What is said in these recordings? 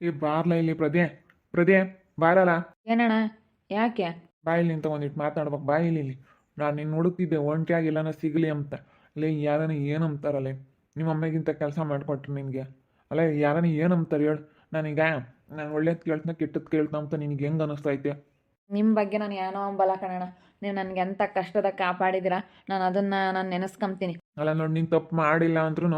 ಈ ಬಾರ್ಲ ಇಲ್ಲಿ ಪ್ರದೇ ಪ್ರದೇ ಬಾರಲ್ಲ. ಏನಣ್ಣ ಯಾಕೆ? ಬಾಯಿಲಿ ನಿಂತ ಒಂದಿಟ್ಟು ಮಾತಾಡ್ಬೇಕು ಬಾಯಿಲಿ ಇಲ್ಲಿ. ನಾನು ನಿನ್ನ ಹುಡುಕ್ತಿದ್ದೆ ಒಂಟಿಯಾಗಿ ಎಲ್ಲಾನ ಸಿಗಲಿ ಅಂತ. ಲೇ ಯಾರನ ಏನು ಅಂಬ್ತಾರಲ್ಲ ನಿಮ್ಮ ಅಮ್ಮಗಿಂತ ಕೆಲಸ ಮಾಡಿಕೊಟ್ರು ನಿನಗೆ. ಅಲ್ಲ ಯಾರನ ಏನು ಅಂತಾರೆ ಹೇಳು. ಈಗ ನಾನು ಒಳ್ಳೇದು ಕೇಳ್ತಾನೆ ಕೆಟ್ಟದ್ದು ಕೇಳ್ತಾ ಅಂತ ನಿನಗೆ ಹೆಂಗೆ ಅನ್ನಿಸ್ತೈತೆ ನಿಮ್ಮ ಬಗ್ಗೆ ನಾನು ಏನೋ ಅಂಬಲ್ಲ ಕಣಣ್ಣ. ನೀವು ನನಗೆ ಎಂಥ ಕಷ್ಟದ ಕಾಪಾಡಿದಿರ ನಾನು ಅದನ್ನು ನಾನು ನೆನೆಸ್ಕೊಂತೀನಿ ಅಲ್ಲ ನೋಡಿ ನೀನು ತಪ್ಪು ಮಾಡಿಲ್ಲ ಅಂದ್ರೂ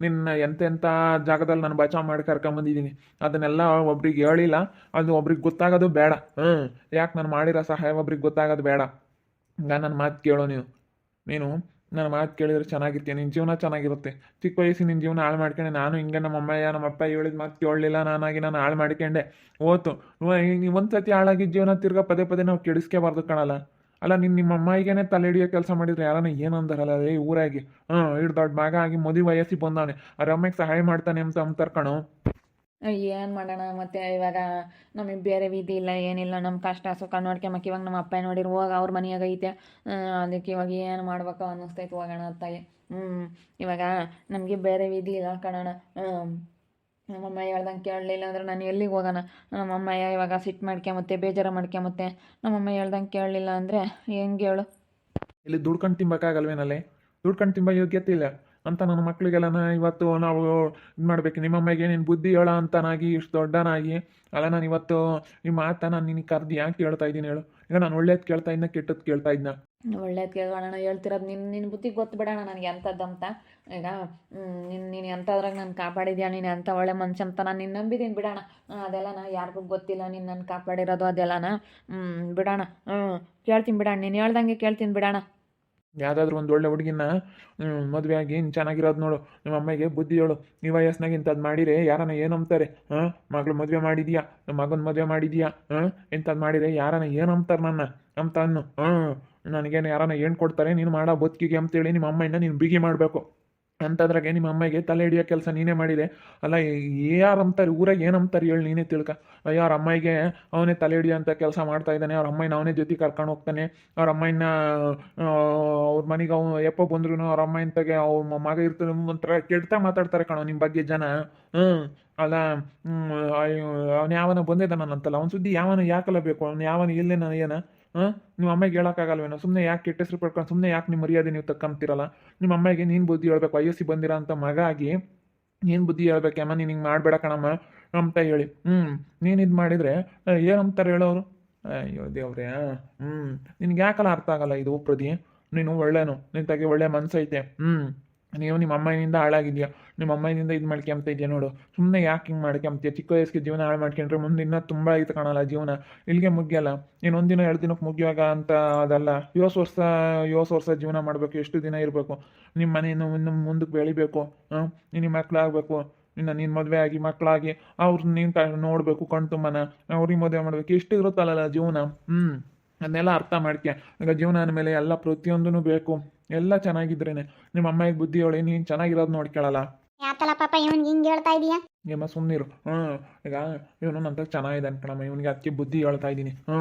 ನಿನ್ನ ಎಂತೆಂಥ ಜಾಗದಲ್ಲಿ ನಾನು ಬಚಾವ್ ಮಾಡಿ ಕರ್ಕೊಂಬಂದಿದ್ದೀನಿ. ಅದನ್ನೆಲ್ಲ ಒಬ್ರಿಗೆ ಹೇಳಿಲ್ಲ. ಅದು ಒಬ್ರಿಗೆ ಗೊತ್ತಾಗೋದು ಬೇಡ. ಹ್ಞೂ ಯಾಕೆ ನಾನು ಮಾಡಿರೋ ಸಹಾಯ ಒಬ್ರಿಗೆ ಗೊತ್ತಾಗೋದು ಬೇಡ. ನನ್ನ ಮಾತು ಕೇಳೋ ನೀನು. ನೀನು ನನ್ನ ಮಾತು ಕೇಳಿದ್ರೆ ಚೆನ್ನಾಗಿರ್ತೀಯ. ನಿನ್ನ ಜೀವನ ಚೆನ್ನಾಗಿರುತ್ತೆ. ಚಿಕ್ಕ ವಯಸ್ಸಿನ ನಿನ್ನ ಜೀವನ ಹಾಳು ಮಾಡ್ಕೊಂಡೆ. ನಾನು ಹಿಂಗೆ ನಮ್ಮ ಅಮ್ಮಯ್ಯ, ನಮ್ಮ ಅಪ್ಪ ಹೇಳಿದ ಮಾತು ಕೇಳಲಿಲ್ಲ. ನಾನಾಗಿ ನಾನು ಹಾಳು ಮಾಡ್ಕೊಂಡೆ. ಓತು. ನೀವು ಒಂದು ಸತಿ ಹಾಳಾಗಿ ಜೀವನ ತಿರ್ಗಾ ಪದೇ ಪದೇ ನಾವು ಕೆಡಿಸ್ಕೋಬಾರ್ದು ಕಣಲ್ಲ. ಅಲ್ಲ ನಿನ್ನ ನಿಮ್ಮ ಅಮ್ಮಾಯಿಗೇನೆ ತಲೆ ಹಿಡಿಯೋ ಕೆಲಸ ಮಾಡಿದ್ರೆ ಯಾರನ್ನ ಏನು ಅಂದಾರಲ್ಲ, ಏ ಊರಾಗಿ. ಹಾಂ ಇಡ್ ದೊಡ್ಡ ಮಗ ಆಗಿ ಮದುವೆ ವಯಸ್ಸಿಗೆ ಬಂದಾನೆ. ಅವ್ರ ಅಮ್ಮಗೆ ಸಹಾಯ ಮಾಡ್ತಾನೆ ಅಂತ ಅಮ್ಮ ಕಣೋ. ಏನು ಮಾಡೋಣ ಮತ್ತೆ ಇವಾಗ ನಮಗೆ ಬೇರೆ ವಿಧಿ ಇಲ್ಲ, ಏನಿಲ್ಲ ನಮ್ಮ ಕಷ್ಟ ಸುಖ ನೋಡ್ಕೊಂಬಕ್ಕೆ ಇವಾಗ ನಮ್ಮ ಅಪ್ಪ ನೋಡಿರಿ ಹೋಗ ಅವ್ರ ಮನೆಯಾಗ ಐತೆ. ಅದಕ್ಕೆ ಇವಾಗ ಏನು ಮಾಡ್ಬೇಕು ಅನ್ನಿಸ್ತೈತೆ ಹೋಗೋಣ ಅತ್ತಾಗೆ ಹ್ಞೂ ಇವಾಗ ನಮಗೆ ಬೇರೆ ವಿಧಿ ಇಲ್ಲ ಕಣೋಣ ನಮ್ಮಮ್ಮ ಹೇಳ್ದಂಗೆ ಕೇಳಲಿಲ್ಲ ಅಂದ್ರೆ ನಾನು ಎಲ್ಲಿಗೆ ಹೋಗೋಣ? ನಮ್ಮಮ್ಮ ಇವಾಗ ಸಿಟ್ಟು ಮಾಡ್ಕೊಂಬತ್ತೆ ಬೇಜಾರು ಮಾಡ್ಕೊಂಬತ್ತೆ ನಮ್ಮಮ್ಮ ಹೇಳ್ದಂಗೆ ಕೇಳಲಿಲ್ಲ ಅಂದರೆ ಹೆಂಗೆ ಹೇಳು? ಇಲ್ಲಿ ದುಡ್ಕೊಂಡು ತಿಂಬಕ್ಕಾಗಲ್ವೇನಲ್ಲಿ ದುಡ್ಕೊಂಡು ತಿಂಬ ಯೋಗ್ಯತೆ ಇಲ್ಲ. ಅಂತ ನನ್ನ ಮಕ್ಕಳಿಗೆಲ್ಲ ಇವತ್ತು ನಾವು ಇದು ಮಾಡ್ಬೇಕು. ನಿಮ್ಮ ಅಮ್ಮಗೆ ನೀನು ಬುದ್ಧಿ ಹೇಳೋ ಅಂತನಾಗಿ ಇಷ್ಟು ದೊಡ್ಡನಾಗಿ. ಅಲ್ಲ, ನಾನು ಇವತ್ತು ನಿಮ್ಮ ಮಾತ ನಾನು ನಿನಗೆ ಕರ್ದು ಯಾಕೆ ಹೇಳ್ತಾ ಇದ್ದೀನಿ ಹೇಳು. ಈಗ ನಾನು ಒಳ್ಳೇದು ಕೇಳ್ತಾ ಇದ್ನ ಕೆಟ್ಟದ್ದು ಕೇಳ್ತಾ ಇದ್ನ. ಒಳ್ಳೇದು ಕೇಳೋಣ ಹೇಳ್ತಿರೋದು ನಿನ್ನ ನಿನ್ನ ಬುದ್ಧಿ ಗೊತ್ತು ಬಿಡೋಣ ನನಗೆ ಎಂಥದ್ದಂತ ಈಗ ನಿನ್ನ ನೀನು ಎಂಥದ್ರಾಗ ನಾನು ಕಾಪಾಡಿದ್ಯಾ, ನೀನು ಎಂಥ ಒಳ್ಳೆ ಮನುಷ್ಯ ಅಂತ ನಾನು ನಿನ್ನ ನಂಬಿದ್ದೀನಿ ಬಿಡೋಣ ಅದೆಲ್ಲನ ಯಾರಿಗೂ ಗೊತ್ತಿಲ್ಲ ನೀನು ನನ್ನ ಕಾಪಾಡಿರೋದು ಅದೆಲ್ಲನ. ಬಿಡೋಣ ಹ್ಞೂ ಕೇಳ್ತೀನಿ ಬಿಡೋಣ ನೀನು ಹೇಳ್ದಂಗೆ ಕೇಳ್ತೀನಿ ಬಿಡೋಣ ಯಾವುದಾದ್ರೂ ಒಂದು ಒಳ್ಳೆ ಹುಡುಗಿನ ಮದುವೆ ಆಗಿ ನೀನು ಚೆನ್ನಾಗಿರೋದು ನೋಡು. ನಿಮ್ಮ ಅಮ್ಮಗೆ ಬುದ್ಧಿ ಹೇಳು. ಈ ವಯಸ್ಸಿನಾಗ ಇಂಥದ್ದು ಮಾಡಿರಿ ಯಾರನ್ನ ಏನು ಅಂತಾರೆ ಹಾಂ ಮಗಳು ಮದುವೆ ಮಾಡಿದೀಯಾ? ನಮ್ಮ ಮಗನ ಮದುವೆ ಮಾಡಿದೀಯಾ? ಹಾಂ ಇಂಥದ್ದು ಮಾಡಿದ್ರೆ ಯಾರನ್ನ ಏನು ಅಂತಾರೆ ನನ್ನ, ಅಂತ ಅನ್ನು. ಹಾಂ ನನಗೇನು ಯಾರನ್ನ ಏನು ಕೊಡ್ತಾರೆ ನೀನು ಮಾಡೋ ಬದುಕಿಗೆ ಅಂತೇಳಿ ನಿಮ್ಮ ಅಮ್ಮಯನ್ನ ನೀನು ಬಿಗಿ ಮಾಡಬೇಕು. ಅಂತದ್ರಾಗೆ ನಿಮ್ಮ ಅಮ್ಮಗೆ ತಲೆ ಹಿಡಿಯೋ ಕೆಲಸ ನೀನೇ ಮಾಡಿದೆ. ಅಲ್ಲ, ಯಾರು ಅಂತಾರೆ ಊರಾಗ ಏನು ಅಂತಾರೆ ಹೇಳಿ ನೀನೇ ತಿಳ್ಕ. ಅಯ್ಯೋ, ಅವ್ರ ಅಮ್ಮಗೆ ಅವನೇ ತಲೆ ಹಿಡಿಯೋ ಅಂತ ಕೆಲಸ ಮಾಡ್ತಾ ಇದ್ದಾನೆ, ಅವ್ರ ಅಮ್ಮನ ಅವನೇ ಜೊತೆ ಕರ್ಕೊಂಡು ಹೋಗ್ತಾನೆ, ಅವ್ರ ಅಮ್ಮನ ಅವ್ರ ಮನೆಗೆ ಅವ್ನು ಎಪ್ಪ ಬಂದ್ರು ಅವ್ರ ಅಮ್ಮ ಇಂತಾಗೆ ಅವ್ರ ಮಗ ಇರ್ತಾನೆ ಒಂಥರ ಕೆಡ್ತಾ ಮಾತಾಡ್ತಾರೆ ಕಣೋ ನಿಮ್ಮ ಬಗ್ಗೆ ಜನ. ಹ್ಞೂ ಅಲ್ಲ ಅವ್ನು ಯಾವನ ಬಂದಿದ್ದಾನಂತಲ್ಲ, ಅವ್ನ ಸುದ್ದಿ ಯಾವನ ಯಾಕಲ್ಲ ಬೇಕು? ಅವ್ನು ಯಾವನ ಇಲ್ಲೇನ ಏನ? ಹಾಂ ನಿಮ್ಮ ಅಮ್ಮಗೆ ಹೇಳೋಕ್ಕಾಗಲ್ವೇನೋ? ಸುಮ್ಮನೆ ಯಾಕೆ ಕೆಟ್ಟ ಹೆಸರು ಪಡ್ಕೊಂಡು ಸುಮ್ಮನೆ ಯಾಕೆ ನಿಮ್ಮ ಮರ್ಯಾದೆ ನೀವು ತಕ್ಕಂತಿರಲ್ಲ? ನಿಮ್ಮ ಅಮ್ಮಗೆ ನೀನು ಬುದ್ಧಿ ಹೇಳ್ಬೇಕು ವಯಸ್ಸಿ ಬಂದಿರೋ ಅಂತ ಮಗ ಆಗಿ ನೀನು ಬುದ್ಧಿ ಹೇಳ್ಬೇಕಮ್ಮ ನೀನು ಹಿಂಗೆ ಮಾಡಬೇಡ ಕಣಮ್ಮ, ಅಂತ ಹೇಳಿ. ಹ್ಞೂ ನೀನು ಇದು ಮಾಡಿದರೆ ಏನಂತಾರೆ ಹೇಳೋರು? ಅಯ್ಯೋ ದೇವ್ರೆ ಹ್ಞೂ ನಿನಗೆ ಯಾಕಲ್ಲ ಅರ್ಥ ಆಗಲ್ಲ ಇದು ಪ್ರದಿ ನೀನು ಒಳ್ಳೇನು ನಿನ್ನ ತಗೆ ಒಳ್ಳೆ ಮನಸ್ಸೈತೆ ಹ್ಞೂ ನೀವು ನಿಮ್ಮ ಅಮ್ಮನಿಂದ ಹಾಳಾಗಿದ್ಯಾ? ನಿಮ್ಮ ಅಮ್ಮನಿಂದ ಇದು ಮಾಡ್ಕೊಂತ ಇದೆಯಾ ನೋಡು. ಸುಮ್ಮನೆ ಯಾಕೆ ಹಿಂಗೆ ಮಾಡ್ಕೊಂತೀಯ ಚಿಕ್ಕ ವಯಸ್ಸಿಗೆ ಜೀವನ ಹಾಳು ಮಾಡ್ಕೊಂಡ್ರೆ ಮುಂದೆ ಇನ್ನೂ ತುಂಬ ಇದು ಕಾಣಲ್ಲ ಜೀವನ. ಇಲ್ಲಿಗೆ ಮುಗಿಯಲ್ಲ. ನೀನು ಒಂದಿನ ಎರಡು ದಿನಕ್ಕೆ ಮುಗಿಯುವಾಗ ಅಂತ ಅದಲ್ಲ. ಯೋಸ್ ವರ್ಷ ಯೋಸ್ ವರ್ಷ ಜೀವನ ಮಾಡಬೇಕು. ಎಷ್ಟು ದಿನ ಇರಬೇಕು? ನಿಮ್ಮ ಮನೆಯನ್ನು ಇನ್ನು ಮುಂದಕ್ಕೆ ಬೆಳಿಬೇಕು. ಹಾಂ ನಿನ್ನ ಮಕ್ಕಳಾಗಬೇಕು ಇನ್ನು ನೀನು ಮದುವೆ ಆಗಿ ಮಕ್ಕಳಾಗಿ ಅವ್ರನ್ನ ನೀನು ನೋಡಬೇಕು ಕಣ್ ತುಂಬನ. ಅವ್ರಿಗೆ ಮದುವೆ ಮಾಡಬೇಕು. ಎಷ್ಟು ಇರುತ್ತಲ್ಲ ಜೀವನ? ಹ್ಞೂ ಅದನ್ನೆಲ್ಲ ಅರ್ಥ ಮಾಡ್ಕೆ ಈಗ ಜೀವನ ಅಂದಮೇಲೆ ಎಲ್ಲ ಪ್ರತಿಯೊಂದೂ ಬೇಕು. ಎಲ್ಲ ಚೆನ್ನಾಗಿದ್ರೇನೆ. ನಿಮ್ಮ ಅಮ್ಮಗೆ ಬುದ್ಧಿ ಹೇಳಿ ನೀನು ಚೆನ್ನಾಗಿರೋದು ನೋಡ್ಕೊಳ್ಳಲ್ಲ ಯಾಕಲ್ಲ ಪಾಪ ಇವನ್ ಹಿಂಗೆ ಹೇಳ್ತಾ ಇದೀಯಾ? ಏಮ್ಮ ಸುಮ್ಮನಿರು ಹ್ಞೂ ಈಗ ಇವನು ನಂತ ಚೆನ್ನಾಗಿದೆ ಅನ್ಕಣಮ್ಮ ಇವನಿಗೆ ಅದಕ್ಕೆ ಬುದ್ಧಿ ಹೇಳ್ತಾ ಇದ್ದೀನಿ ಹ್ಞೂ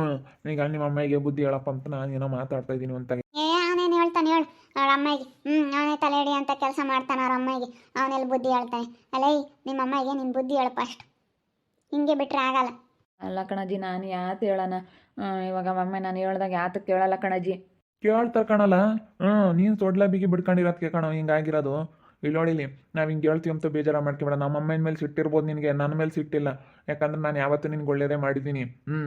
ಈಗ ನಿಮ್ಮ ಅಮ್ಮಗೆ ಬುದ್ಧಿ ಹೇಳಪ್ಪ ಅಂತ ನಾನು ಏನೋ ಮಾತಾಡ್ತಾ ಇದ್ದೀನಿ ಅಂತ ಏ ಅವನೇನು ಹೇಳ್ತಾನೆ ಹೇಳು. ಅವ್ರ ಅಮ್ಮಗೆ ಹ್ಞೂ ಅವನೇ ತಲೆ ಹಿಡಿ ಅಂತ ಕೆಲಸ ಮಾಡ್ತಾನೆ ಅವ್ರ ಅಮ್ಮಗೆ ಅವನೆಲ್ಲಿ ಬುದ್ಧಿ ಹೇಳ್ತಾನೆ. ಅಲ್ಲೇ ನಿಮ್ಮ ಅಮ್ಮಗೆ ನಿನ್ ಬುದ್ಧಿ ಹೇಳಪ್ಪ ಅಷ್ಟು. ಹಿಂಗೆ ಬಿಟ್ರೆ ಆಗಲ್ಲ. ಅಲ್ಲ ಕಣಜಿ ನಾನು ಯಾತ್ ಹೇಳೋಣ? ಇವಾಗ ಒಮ್ಮೆ ನಾನು ಹೇಳ್ದಾಗ ಯಾತಕ್ಕೆ ಕೇಳಲ್ಲ ಕಣಜ್ಜಿ. ಕೇಳ್ತಾರ ಕಣಲ್ಲ? ಹ್ಞೂ ನೀನು ತೊಡ್ಲ ಬಿಗಿ ಬಿಡ್ಕೊಂಡಿರೋದಕ್ಕೆ ಕಣೋ ಹಿಂಗಾಗಿರೋದು. ಇಲ್ಲಿ ನೋಡಿಲಿ ನಾವು ಹಿಂಗೆ ಹೇಳ್ತೀವಿ ಅಂತ ಬೇಜಾರ ಮಾಡ್ಕೊಬೇಡ. ನಮ್ಮ ಅಮ್ಮನ ಮೇಲೆ ಸಿಟ್ಟಿರ್ಬೋದು ನಿನಗೆ ನನ್ನ ಮೇಲೆ ಸಿಟ್ಟಿಲ್ಲ. ಯಾಕಂದ್ರೆ ನಾನು ಯಾವತ್ತೂ ನಿನ್ಗೆ ಒಳ್ಳೇದೇ ಮಾಡಿದ್ದೀನಿ. ಹ್ಞೂ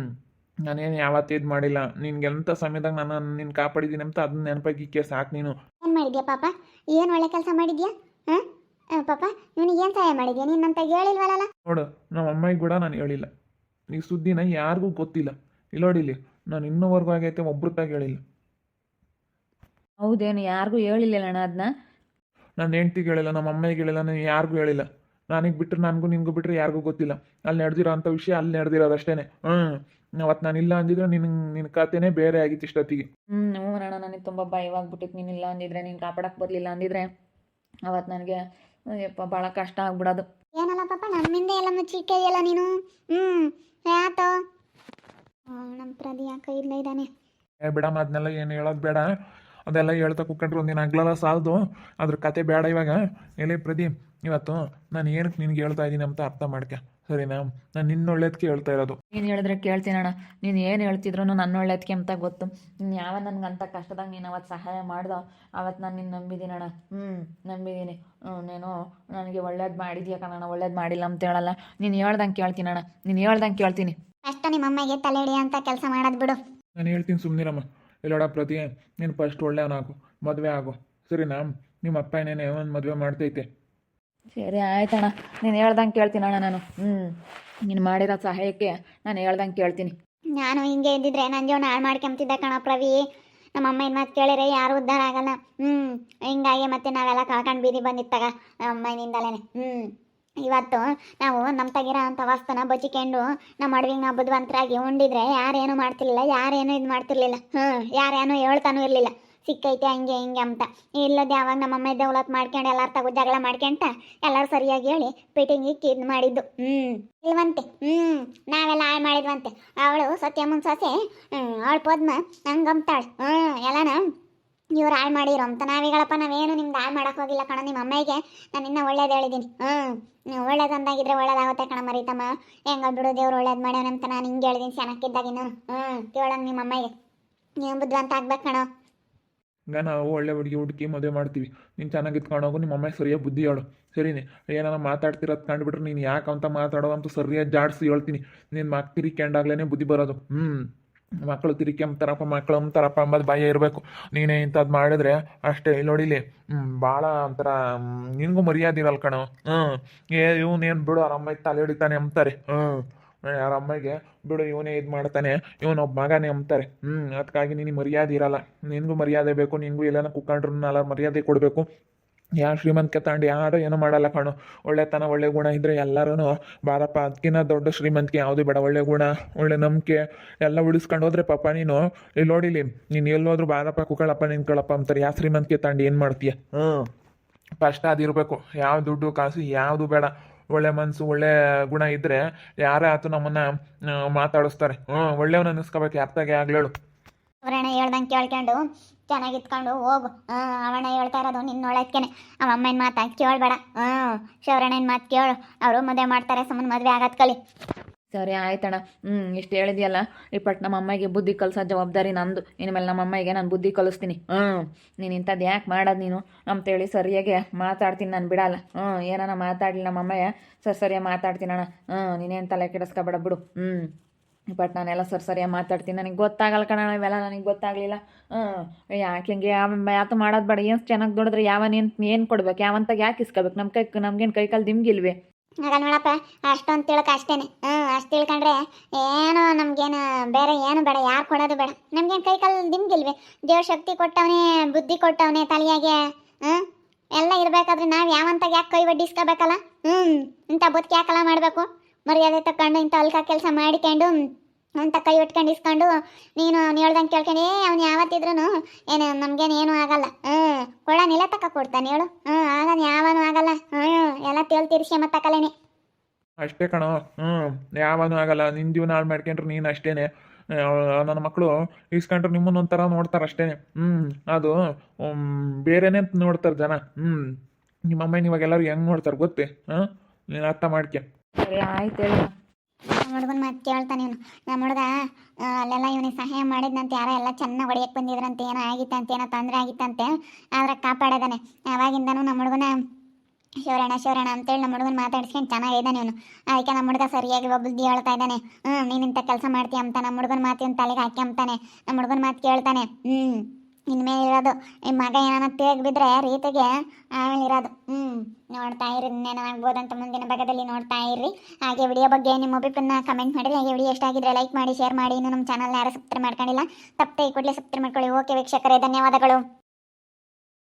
ನಾನೇನು ಯಾವತ್ತೂ ಇದು ಮಾಡಿಲ್ಲ. ನಿನ್ಗೆ ಎಂಥ ಸಮಯದಾಗ ನಾನು ನಿನ್ನ ಕಾಪಾಡಿದ್ದೀನಿ ಅಂತ ಅದನ್ನ ನೆನಪಾಗಿಕ್ಕೆ ಸಾಕು ನೀನು. ಏನು ಮಾಡಿದ್ಯಾ ಪಾಪ? ಏನು ಒಳ್ಳೆ ಕೆಲಸ ಮಾಡಿದ್ಯಾ? ಹಾಂ? ಪಾಪ ಇವನಿಗೆ ಏನು ಸಹಾಯ ಮಾಡಿದ್ಯಾ? ನೀನು ಅಂತ ಹೇಳಿಲ್ವಲ್ಲ ನೋಡು ನಮ್ಮ ಅಮ್ಮಗೆ ಕೂಡ ನಾನು ಹೇಳಿಲ್ಲ. ಈ ಸುದ್ದಿನ ಯಾರಿಗೂ ಗೊತ್ತಿಲ್ಲ. ಇಲ್ಲಿ ನೋಡಿಲಿ ನಾನು ಇನ್ನೂವರೆಗೂ ಆಗೈತೆ ಒಬ್ರ ತಾಗ ಹೇಳಿಲ್ಲ. ಹೌದೇನು ಯಾರಿಗೂ ಹೇಳಿಲ್ಲ ಅಣ್ಣ ಅದನ್ನ ನನ್ನ ಹೆಂಡ್ತಿಗೆ ಹೇಳಿಲ್ಲ ನಮ್ಮ ಅಮ್ಮಗೆ ಹೇಳಿಲ್ಲ ನಾನು ಯಾರಿಗೂ ಹೇಳಿಲ್ಲ. ನನಗೆ ಬಿಟ್ಟರೆ ನನಗೂ ನಿಮಗೂ ಬಿಟ್ಟರೆ ಯಾರಿಗೂ ಗೊತ್ತಿಲ್ಲ. ಅಲ್ಲಿ ನಡೆದಿರೋ ಅಂಥ ವಿಷಯ ಅಲ್ಲಿ ನಡೆದಿರೋದು ಅಷ್ಟೇ ಹ್ಞೂ ಅವತ್ತು ನಾನು ಇಲ್ಲ ಅಂದಿದ್ರೆ ನಿನ್ನ ನಿನ್ನ ಕತೆನೇ ಬೇರೆ ಆಗಿತ್ತು ಇಷ್ಟೊತ್ತಿಗೆ. ಹ್ಞೂ ಹ್ಞೂ ಅಣ್ಣ ನನಗೆ ತುಂಬ ಭಯವಾಗ್ಬಿಟ್ಟಿತ್ತು ನೀನು ಇಲ್ಲ ಅಂದಿದ್ರೆ ನೀನು ಕಾಪಾಡಕ್ಕೆ ಬರಲಿಲ್ಲ ಅಂದಿದ್ರೆ ಅವತ್ತು ನನಗೆ ಯಪ್ಪ ಭಾಳ ಕಷ್ಟ ಆಗ್ಬಿಡೋದು. ಏನಲ್ಲ ಪಾಪ ನಮ್ಮಿಂದ ಎಲ್ಲ ಮುಚ್ಚಿಟ್ಟಿದೆಯಲ್ಲ ನೀನು? ಹ್ಞೂ ಯಾತೋ? ನಮ್ಮ ಪ್ರದಿ ಯಾಕೆ ಇಲ್ಲ ಇದ್ದಾನೆ? ಏ ಬಿಡಮ್ಮ ಅದನ್ನೆಲ್ಲ ಏನು ಹೇಳೋದು ಬೇಡ. ಅದೆಲ್ಲ ಹೇಳ್ತಾ ಕುಕ್ಕಂಡ್ರು ಒಂದಿನ ಆಗ್ಲಲ್ಲ ಸಾಲದು. ಅದ್ರ ಕತೆ ಬೇಡ ಇವಾಗ. ಎಲೆ ಪ್ರದೀಪ್ ಇವತ್ತು ನಾನು ಏನಕ್ಕೆ ನಿನ್ಗೆ ಹೇಳ್ತಾ ಇದ್ದೀನಿ ಅಂತ ಅರ್ಥ ಮಾಡ್ಕ. ಸರಿನಾ? ನಾನು ನಿನ್ನ ಒಳ್ಳೇದಕ್ಕೆ ಹೇಳ್ತಾ ಇರೋದು. ನೀನು ಹೇಳಿದ್ರೆ ಕೇಳ್ತೀನಣ್ಣ ನೀನು ಏನು ಹೇಳ್ತಿದ್ರು ನನ್ನ ಒಳ್ಳೇದಕ್ಕೆ ಅಂತ ಗೊತ್ತು. ನೀನು ಯಾವ ನನಗೆ ಅಂತ ಕಷ್ಟದಾಗ ನೀನು ಅವತ್ತು ಸಹಾಯ ಮಾಡ್ದ ಅವತ್ತು ನಾನು ನಿನ್ನ ನಂಬಿದ್ದೀನಣ್ಣ ಹ್ಞೂ ನಂಬಿದ್ದೀನಿ ನೀನು ನನಗೆ ಒಳ್ಳೇದು ಮಾಡಿದ್ಯಾ ಕಣ ಒಳ್ಳೇದು ಮಾಡಿಲ್ಲ ಅಂತ ಹೇಳಲ್ಲ. ನೀನು ಹೇಳ್ದಂಗೆ ಕೇಳ್ತೀನಣ್ಣ ನೀನು ಹೇಳ್ದಂಗೆ ಕೇಳ್ತೀನಿ. ಫಸ್ಟ್ ನಿಮ್ಮ ಅಮ್ಮಗೆ ತಲೆ ಅಂತ ಕೆಲಸ ಮಾಡೋದು ಬಿಡು. ನಾನು ಹೇಳ್ತೀನಿ ಸುಮ್ಮನಿರಮ್ಮ ಇಲ್ಲೋಡ ಪ್ರತಿ ನೀನು ಫಸ್ಟ್ ಒಳ್ಳೆಯವನಾಗು ಮದುವೆ ಆಗು. ಸರಿನಾ? ನಿಮ್ಮ ಅಪ್ಪ ಏನೇನೆ ಒಂದು ಮದುವೆ ಮಾಡ್ತೈತೆ. ಸರಿ ಆಯ್ತಣ್ಣ. ನೀನು ಹೇಳ್ದಂಗೆ ಕೇಳ್ತೀನಿ ಅಣ್ಣ ನಾನು. ಹ್ಞೂ ನೀನು ಮಾಡಿರೋ ಸಹಾಯಕ್ಕೆ ನಾನು ಹೇಳ್ದಂಗೆ ಕೇಳ್ತೀನಿ. ನಾನು ಹಿಂಗೆ ಇದ್ದಿದ್ರೆ ನನ್ನ ಜೀವನ ಹಾಳು ಮಾಡ್ಕೊಂತಿದ್ದೆ ಕಣ ಪ್ರವಿ. ನಮ್ಮ ಅಮ್ಮ ಏನು ಮಾತು ಕೇಳಿದ್ರೆ ಯಾರು ಉದ್ಧಾರ ಆಗಲ್ಲ. ಹ್ಞೂ ಹಿಂಗಾಗಿ ಮತ್ತೆ ನಾವೆಲ್ಲ ಕಳ್ಕೊಂಡು ಬೀದಿ ಬಂದಿತ್ತಾಗ ನಮ್ಮ ಅಮ್ಮನಿಂದಲೇ ಹ್ಞೂ ಇವತ್ತು ನಾವು ನಮ್ಮ ತಗಿರೋ ವಸ್ತುನ ಬಚ್ಚಿಕೊಂಡು ನಮ್ಮ ಅಡವಿಗೆ ನಾವು ಬುದ್ಧಿವಂತರಾಗಿ ಉಂಡಿದ್ರೆ ಯಾರೇನು ಮಾಡ್ತಿರ್ಲಿಲ್ಲ, ಯಾರೇನು ಇದು ಮಾಡ್ತಿರ್ಲಿಲ್ಲ. ಹ್ಞೂ ಯಾರೇನು ಹೇಳ್ತಾನೂ ಇರಲಿಲ್ಲ. ಸಿಕ್ಕೈತೆ, ಹಂಗೆ, ಹಿಂಗೆ ಅಂತ. ಇಲ್ಲದ ಯಾವಾಗ ನಮ್ಮ ಅಮ್ಮ ದೌಲತ್ ಮಾಡ್ಕೊಂಡು ಎಲ್ಲರೂ ತಗೋ ಜಗಳ ಮಾಡ್ಕೊಂತ ಎಲ್ಲರೂ ಸರಿಯಾಗಿ ಹೇಳಿ ಪೀಟಿಂಗ್ ಇಕ್ಕಿ ಇದು ಮಾಡಿದ್ದು. ಹ್ಞೂ ಇಲ್ವಂತೆ. ಹ್ಞೂ ನಾವೆಲ್ಲ ಹಾಳು ಮಾಡಿದ್ವಂತೆ. ಅವಳು ಸತ್ಯಮ್ಮನ ಸೊಸೆ ಅವಳು ಪದ್ಮ ಹಂಗಂತಾಳೆ ಹ್ಞೂ ಎಲ್ಲನ ಇವ್ರು ಹಾಳು ಮಾಡಿರೋ ಅಂತ ನಾವೀಗಳಪ್ಪ, ನಾವೇನು ನಿಮ್ದು ಹಾಳು ಮಾಡಕ್ಕೆ ಹೋಗಿಲ್ಲ ಕಣ ನಿಮ್ಮ ಅಮ್ಮಗೆ. ನಾನು ಇನ್ನೂ ಒಳ್ಳೇದು ಹೇಳಿದ್ದೀನಿ ಹ್ಞೂ ನೀವು ಒಳ್ಳೇದು ಅಂದಾಗಿದ್ರೆ ಒಳ್ಳೇದಾಗುತ್ತೆ ಕಣ ಮರಿತಮ್ಮ. ಹೆಂಗ ಬಿಡು, ದೇವ್ರು ಒಳ್ಳೇದು ಮಾಡ್ಯಾನ ಅಂತ ನಾನು ಹಿಂಗೆ ಹೇಳಿದ್ದೀನಿ ಚೆನ್ನಾಗಿದ್ದಾಗ ಇನ್ನು. ಹ್ಞೂ ಕೇಳೋಣ ನಿಮ್ಮ ಅಮ್ಮಗೆ. ನೀವು ಬುದ್ಧಿವಂತ ಆಗ್ಬೇಕು ಕಣ. ಹಂಗ ನಾವು ಒಳ್ಳೆ ಹುಡುಗಿ, ಹುಡುಕಿ ಮದುವೆ ಮಾಡ್ತೀವಿ. ನೀನು ಚೆನ್ನಾಗಿ ಇತ್ಕೊಂಡೋಗು ನಿಮ್ಮ ಅಮ್ಮ ಸರಿಯಾಗಿ ಬುದ್ಧಿ ಹೇಳು. ಸರಿನೇ? ಏನಾರ ಮಾತಾಡ್ತಿರೋದು ಕಂಡುಬಿಟ್ರೆ ನೀನು ಯಾಕೆ ಅಂತ ಮಾತಾಡೋ ಅಂತ ಸರಿಯಾಗಿ ಜಾಡಿಸಿ ಹೇಳ್ತೀನಿ. ನೀನು ಮಾಕ್ತಿರಿ ಕೆಂಡಾಗ್ಲೇ ಬುದ್ಧಿ ಬರೋದು. ಹ್ಞೂ ಮಕ್ಕಳು ತಿರಿಕೊಂತಾರಪ್ಪ ಮಕ್ಕಳು ಅಂತಾರಪ್ಪ ಅಂಬದ್ ಭಯ ಇರಬೇಕು. ನೀನೇ ಇಂಥದ್ದು ಮಾಡಿದ್ರೆ ಅಷ್ಟೇ, ಇಲ್ಲಿ ನೋಡಿಲಿ ಭಾಳ ಒಂಥರ ನಿನಗೂ ಮರ್ಯಾದೆ ಇರಲ್ಲ ಕಣೋ. ಹ್ಞೂ ಏ ಇವನೇನು ಬಿಡು ಅವ್ರ ಅಮ್ಮಗೆ ತಲೆ ಹಿಡಿತಾನೆ ಅಂತಾರೆ ಹ್ಞೂ ಅವ್ರ ಅಮ್ಮಗೆ ಬಿಡು, ಇವನೇ ಇದು ಮಾಡ್ತಾನೆ ಇವನೊಬ್ಬ ಮಗನೇ ಅಂಬ್ತಾರೆ. ಹ್ಞೂ ಅದಕ್ಕಾಗಿ ನಿನಗೆ ಮರ್ಯಾದೆ ಇರಲ್ಲ. ನಿನಗೂ ಮರ್ಯಾದೆ ಬೇಕು, ನಿನಗೂ ಎಲ್ಲನ ಅಲ್ಲ ಮರ್ಯಾದೆ ಕೊಡಬೇಕು. ಯಾರು ಶ್ರೀಮಂತಿಕೆ ತಗೊಂಡು ಯಾರು ಏನೂ ಮಾಡಲ್ಲ ಕಣು. ಒಳ್ಳೆತನ ಒಳ್ಳೆ ಗುಣ ಇದ್ದರೆ ಎಲ್ಲರೂ ಬಾರಪ್ಪ ಅದಕ್ಕಿಂತ ದೊಡ್ಡ ಶ್ರೀಮಂತಿಕೆ ಯಾವುದು ಬೇಡ. ಒಳ್ಳೆ ಗುಣ ಒಳ್ಳೆ ನಂಬಿಕೆ ಎಲ್ಲ ಉಳಿಸ್ಕೊಂಡು ಹೋದ್ರೆ ಪಾಪ ನೀನು ಇಲ್ಲಿ ನೋಡಿಲಿ ನೀನು ಎಲ್ಲೋದ್ರೂ ಬಾರಪ್ಪ ಕುಕ್ಕಳಪ್ಪ ನಿನ್ಕೊಳಪ್ಪ ಅಂತಾರೆ. ಯಾವ ಶ್ರೀಮಂತಿಕೆ ತಗೊಂಡು ಏನು ಮಾಡ್ತೀಯ? ಹ್ಞೂ. ಫಸ್ಟ್ ಅದಿರಬೇಕು ಯಾವ ದುಡ್ಡು ಕಾಸು ಯಾವುದು ಬೇಡ. ಒಳ್ಳೆ ಮನಸ್ಸು ಒಳ್ಳೆ ಗುಣ ಇದ್ದರೆ ಯಾರೇ ಆತು ನಮ್ಮನ್ನು ಮಾತಾಡಿಸ್ತಾರೆ. ಹ್ಞೂ ಒಳ್ಳೆಯವನ್ನ ಅನ್ನಿಸ್ಕೋಬೇಕು. ಯಾರ್ತಾಗೆ ಆಗ್ಲೇಳು. ಅವರಣ್ಣ ಹೇಳ್ದಂಗೆ ಕೇಳ್ಕೊಂಡು ಚೆನ್ನಾಗಿ ಇತ್ಕೊಂಡು ಹೋಗು ಅವಣ್ಣ ಹೇಳ್ತಾ ಇರೋದು ನಿನ್ನ ಒಳಕ್ಕೇನೆ ಅವ ಅಮ್ಮನ ಮಾತಾ ಕೇಳಬೇಡ. ಹ್ಞೂ ಶೌರಣ್ಣನ ಮಾತು ಕೇಳು. ಅವರು ಮದುವೆ ಮಾಡ್ತಾರೆ, ಸುಮ್ಮನೆ ಮದುವೆ ಆಗತ್ ಕಲಿ. ಸರಿ, ಆಯ್ತಣ್ಣ. ಹ್ಞೂ ಇಷ್ಟು ಹೇಳಿದ್ಯಲ್ಲ. ಇಪ್ಪಟ್ಟು ನಮ್ಮ ಅಮ್ಮಗೆ ಬುದ್ಧಿ ಕಲಿಸೋ ಜವಾಬ್ದಾರಿ ನಂದು. ಇನ್ಮೇಲೆ ನಮ್ಮ ಅಮ್ಮಗೆ ನಾನು ಬುದ್ಧಿ ಕಲಿಸ್ತೀನಿ. ಹ್ಞೂ ನೀನು ಇಂಥದ್ದು ಯಾಕೆ ಮಾಡೋದು ನೀನು? ಅಂತೇಳಿ ಸರಿಯಾಗಿ ಮಾತಾಡ್ತೀನಿ ನಾನು ಬಿಡಲ್ಲ. ಹ್ಞೂ ಏನಾನ ಮಾತಾಡಲಿ ನಮ್ಮ ಅಮ್ಮಯ್ಯ? ಸರಿ, ಸರಿಯಾಗಿ ಮಾತಾಡ್ತೀನಣ್ಣ. ಹ್ಞೂ ನೀನೇನು ತಲೆ ಕೆಡಿಸ್ಕೊಬೇಡ ಬಿಡು. ಹ್ಞೂ ಬಟ್ ನಾನೆಲ್ಲ ಸರ್ ಸರಿಯಾಗಿ ಮಾತಾಡ್ತೀನಿ. ನನಗೆ ಗೊತ್ತಾಗಲ್ಲ ಕಣ ಇವೆಲ್ಲ ನನಗೆ ಗೊತ್ತಾಗಲಿಲ್ಲ. ಹ್ಞೂ ಯಾಕೆ ಹಿಂಗೆ ಯಾವ ಯಾತು ಮಾಡೋದು ಬೇಡ. ಏನು ಚೆನ್ನಾಗಿ ನೋಡಿದ್ರೆ ಯಾವನ್ ಏನು ಏನು ಕೊಡ್ಬೇಕು? ಯಾವಂತಾಗ ಯಾಕೆ ಇಸ್ಕೋಬೇಕು? ನಮ್ಮ ಕೈ, ನಮ್ಗೇನು ಕೈ ಕಾಲು ದಿಮ್ಗಿಲ್ವೇ? ಆಗ ನೋಡಪ್ಪ, ಅಷ್ಟೊಂದು ತಿಳ್ಕ ಅಷ್ಟೇನೆ. ಹ್ಞೂ ಅಷ್ಟು ತಿಳ್ಕೊಂಡ್ರೆ ಏನು ನಮ್ಗೇನು ಬೇರೆ ಏನು ಬೇಡ, ಯಾರು ಕೊಡೋದು ಬೇಡ. ನಮ್ಗೇನು ಕೈ ಕಾಲು ದಿಮ್ಗಿಲ್ವೇ? ದೇವ್ರ ಶಕ್ತಿ ಕೊಟ್ಟವನೇ, ಬುದ್ಧಿ ಕೊಟ್ಟವನೇ, ತಲೆಯಾಗೆ ಹ್ಞೂ ಎಲ್ಲ ಇರಬೇಕಾದ್ರೆ ನಾವು ಯಾವಂತಾಗ ಯಾಕೆ ಕೈ ಬಡ್ಡಿಸ್ಕೋಬೇಕಲ್ಲ ಹ್ಞೂ ಇಂಥ ಬದುಕು ಯಾಕಲ್ಲ ಮಾಡಬೇಕು? ಮರ್ಯಾದೆ ತಕೊಂಡು ಇಂಥ ಅಲ್ಕ ಕೆಲಸ ಮಾಡಿಕೊಂಡು ಅಂತ ಕೈ ಇಟ್ಕೊಂಡು ಇಸ್ಕೊಂಡು ನೀನು ಅವ್ನು ಹೇಳ್ದಂಗೆ ಕೇಳ್ಕೊಂಡು ಏ ಅವ್ನು ಯಾವತ್ತಿದ್ರು ಏನು ನಮ್ಗೇನು ಏನೂ ಆಗಲ್ಲ. ಹ್ಞೂ ಕೊಡ ನಿಲ ತಕ್ಕ ಕೊಡ್ತಾನೆ ಹೇಳು. ಹ್ಞೂ ಆಗನ್ ಯಾವನು ಆಗಲ್ಲ. ಹ್ಞೂ ಎಲ್ಲ ತೇಳ್ತಿರ್ಸಿ ಮತ್ತೆ ಕಲೇನೆ ಅಷ್ಟೇ ಕಣೋ. ಹ್ಞೂ ಯಾವನು ಆಗಲ್ಲ. ನಿನ್ನ ಜೀವನ ಹಾಳು ಮಾಡ್ಕೊಂಡ್ರೆ ನೀನು ಅಷ್ಟೇನೆ. ನನ್ನ ಮಕ್ಕಳು ಇಸ್ಕೊಂಡ್ರೆ ನಿಮ್ಮನ್ನ ಒಂಥರ ನೋಡ್ತಾರೆ ಅಷ್ಟೇ ಹ್ಞೂ ಅದು ಬೇರೆನೇ ಅಂತ ನೋಡ್ತಾರೆ ಜನ. ಹ್ಞೂ ನಿಮ್ಮ ಅಮ್ಮ ಇವಾಗ ಎಲ್ಲರೂ ಹೆಂಗೆ ನೋಡ್ತಾರೆ ಗೊತ್ತೇ? ಹಾಂ ನೀನು ಅರ್ಥ ಮಾಡ್ಕೆ. ಸರಿ ಆಯ್ತು ಹೇಳಿ. ನಮ್ಮ ಹುಡುಗನ ಮಾತು ಕೇಳ್ತಾನೆ ಇವನು. ನಮ್ಮ ಹುಡುಗ ಅಲ್ಲೆಲ್ಲ ಇವನಿಗೆ ಸಹಾಯ ಮಾಡಿದ್ನಂತೆ, ಯಾರೋ ಎಲ್ಲ ಚೆನ್ನಾಗಿ ಹೊಡೆಯಕ್ಕೆ ಬಂದಿದ್ರಂತೆ, ಏನೋ ಆಗಿತ್ತಂತೆ ಏನೋ ತೊಂದರೆ ಆಗಿತ್ತಂತೆ ಆದ್ರೆ ಕಾಪಾಡಿದಾನೆ. ಅವಾಗಿಂದನೂ ನಮ್ಮ ಹುಡುಗನ ಶಿವರಣ ಶಿವರಣ ಅಂತೇಳಿ ನಮ್ಮ ಹುಡುಗನ ಮಾತಾಡ್ಸ್ಕೊಂಡು ಚೆನ್ನಾಗಿದ್ದಾನೆ ಇವನು. ಅದಕ್ಕೆ ನಮ್ಮ ಹುಡುಗ ಸರಿಯಾಗಿ ಒಬ್ಬ ಬುದ್ಧಿ ಹೇಳ್ತಾ ಇದ್ದಾನೆ. ಹ್ಞೂ ನೀನಿಂತ ಕೆಲಸ ಮಾಡ್ತೀಯ ಅಂತ ನಮ್ಮ ಹುಡುಗನ ಮಾತಿನ ತಲೆಗೆ ಹಾಕಿ ಅಂತಾನೆ ನಮ್ಮ ಹುಡುಗನ ಮಾತು ಕೇಳ್ತಾನೆ. ಹ್ಞೂ ಇನ್ಮೇಲೆ ಇರೋದು. ಈ ಮಗ ಏನಾನ ತೇಗ್ ಬಿದ್ರೆ ರೀತಿಗೆ ಆಮೇಲೆ ಇರೋದು. ಹ್ಞೂ ನೋಡ್ತಾ ಇರಿ ಇನ್ನೇನಾಗ್ಬೋದಂತ ಮುಂದಿನ ಭಾಗದಲ್ಲಿ ನೋಡ್ತಾ ಇರ್ರಿ ಹಾಗೆ ವಿಡಿಯೋ ಬಗ್ಗೆ ನಿಮ್ಮ ಅಭಿಪ್ರಾಯನ ಕಮೆಂಟ್ ಮಾಡಿರಿ ಹಾಗೆ ವಿಡಿಯೋ ಇಷ್ಟ ಆಗಿದ್ರೆ ಲೈಕ್ ಮಾಡಿ ಶೇರ್ ಮಾಡಿ. ಇನ್ನು ನಮ್ಮ ಚಾನಲ್ ಯಾರು ಸಬ್ಸ್ಕ್ರೈಬ್ ಮಾಡ್ಕೊಂಡಿಲ್ಲ, ತಪ್ಪದೆ ಕೂಡಲೇ ಸಬ್ಸ್ಕ್ರೈಬ್ ಮಾಡ್ಕೊಳ್ಳಿ. ಓಕೆ ವೀಕ್ಷಕರೇ, ಧನ್ಯವಾದಗಳು.